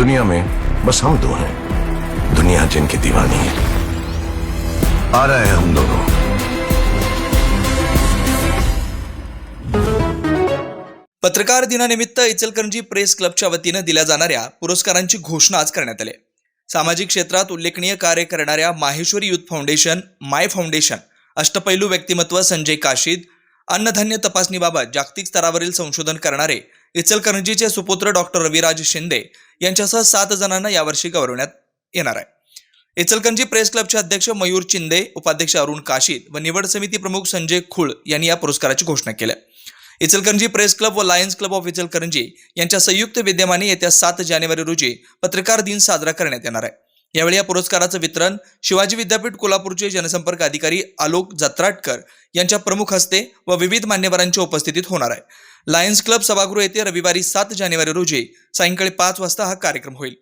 दुनिया में बस हम दो हैं। दुनिया जिनकी दीवानी है। आ रहे हैं हम दोनों। पत्रकार दिनानिमित्त इचलकरंजी प्रेस क्लबच्या वतीनं दिल्या जाणाऱ्या पुरस्कारांची घोषणा आज करण्यात आली. सामाजिक क्षेत्रात उल्लेखनीय कार्य करणाऱ्या Maheshwari Youth Foundation My Foundation अष्टपैलू व्यक्तिमत्व संजय काशीद अन्नधान्य तपासणीबाबत जागतिक स्तरावरील संशोधन करणारे इचलकरंजीचे सुपुत्र डॉक्टर रविराज शिंदे यांच्यासह सात जणांना यावर्षी गौरवण्यात येणार आहे. इचलकरंजी प्रेस क्लबचे अध्यक्ष मयूर चिंदे उपाध्यक्ष अरुण काशीद व निवड समिती प्रमुख संजय खुळ यांनी या पुरस्काराची घोषणा केली इचलकरंजी प्रेस क्लब व लायन्स क्लब ऑफ इचलकरंजी यांच्या संयुक्त विद्यमाने येत्या सात जानेवारी रोजी पत्रकार दिन साजरा करण्यात येणार आहे. यावेळी या पुरस्काराचं वितरण शिवाजी विद्यापीठ कोल्हापूरचे जनसंपर्क अधिकारी आलोक जत्राटकर यांच्या प्रमुख हस्ते व विविध मान्यवरांच्या उपस्थितीत होणार आहे. लायन्स क्लब सभागृह येथे रविवारी सात जानेवारी रोजी सायंकाळी पाच वाजता हा कार्यक्रम होईल.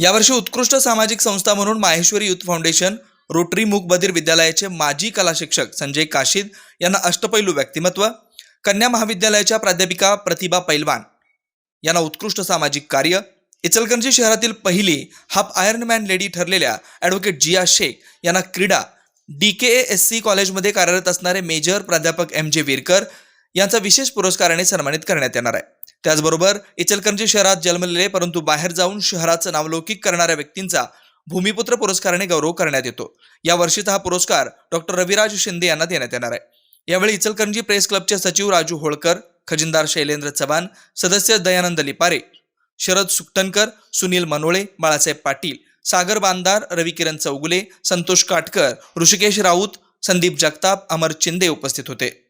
यावर्षी उत्कृष्ट सामाजिक संस्था म्हणून माहेश्वरी युथ फाउंडेशन रोटरी मूकबधीर विद्यालयाचे माजी कला शिक्षक संजय काशीद यांना अष्टपैलू व्यक्तिमत्व कन्या महाविद्यालयाच्या प्राध्यापिका प्रतिभा पैलवान यांना उत्कृष्ट सामाजिक कार्य इचलकरंजी शहरातील पहिली हाफ आयर्नमॅन लेडी ठरलेल्या ॲडव्होकेट जिया शेख यांना क्रीडा डी के एस सी कॉलेजमध्ये कार्यरत असणारे मेजर प्राध्यापक एम जे विरकर यांचा विशेष पुरस्काराने सन्मानित करण्यात येणार आहे. त्याचबरोबर इचलकरंजी शहरात जन्मलेले परंतु बाहेर जाऊन शहराचं नावलौकिक करणाऱ्या व्यक्तींचा भूमिपुत्र पुरस्काराने गौरव करण्यात येतो. या वर्षीचा हा पुरस्कार डॉक्टर रविराज शिंदे यांना देण्यात येणार आहे. यावेळी इचलकरंजी प्रेस क्लबचे सचिव राजू होळकर खजिनदार शैलेंद्र चव्हाण सदस्य दयानंद लिपारे शरद सुकटणकर सुनील मनोळे बाळासाहेब पाटील सागर बांदार रविकिरण चौगुले संतोष काटकर ऋषिकेश राऊत संदीप जगताप अमर चिंदे उपस्थित होते.